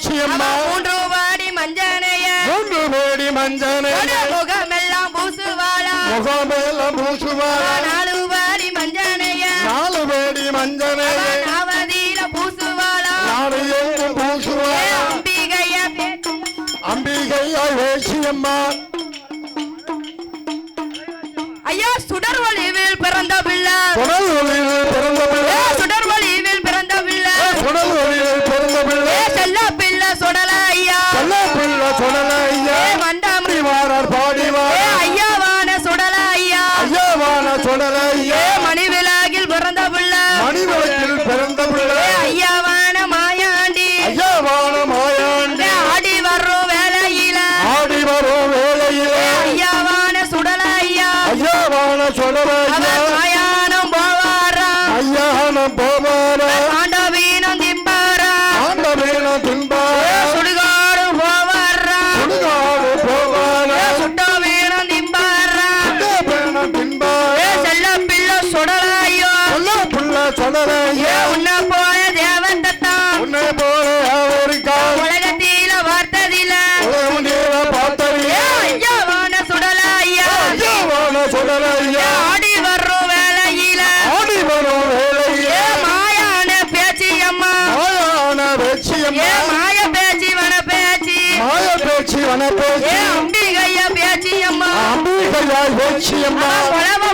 லட்சியம்மா. மூன்று வாடி மஞ்சனைய. மூன்று கோடி மஞ்சனைய. முகமெல்லாம் பூசுவாளா. முகமெல்லாம் பூசுவாளா. நாலு வாடி மஞ்சனைய. நாலு வாடி மஞ்சனைய. அவதியில பூசுவாளா. நாடு எங்கும் பூசுவாளா. அம்பிகையா. அம்பிகையா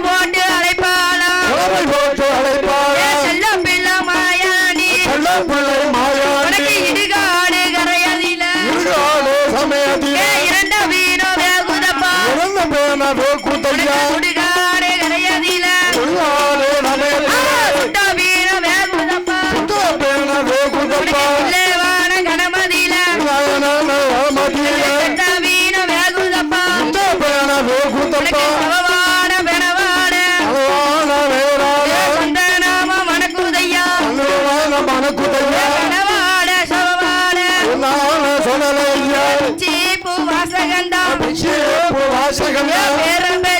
போட்டு பூவாசகந்தா பூவாசகந்தா பேரம்பே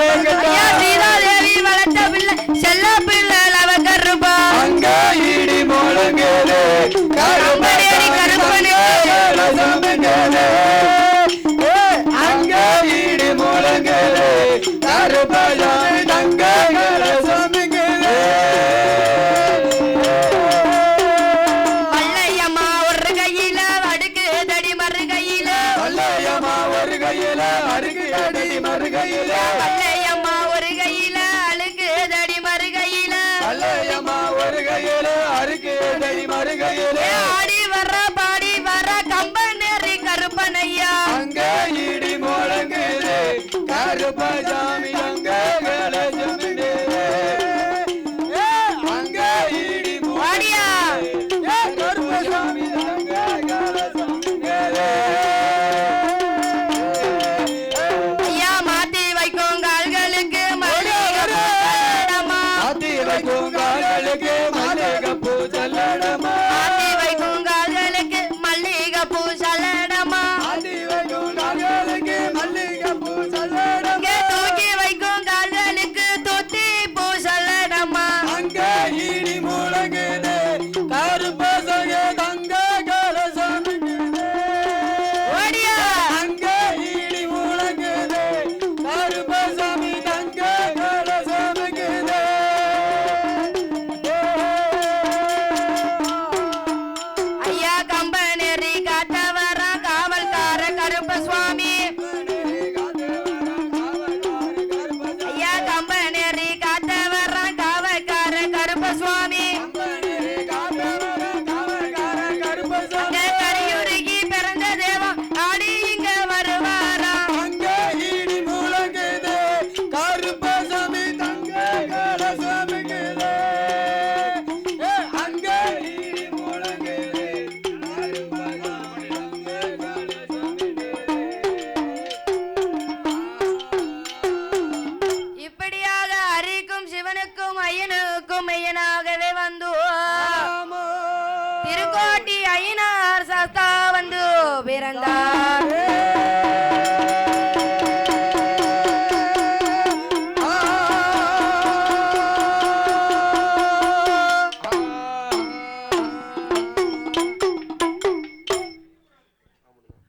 ஸ்ரீதாதேவி வளர்த்த பிள்ளை? செல்ல பிள்ளை அவ கருப்பா. அங்க இடி முழங்கலே கருப்பனேரி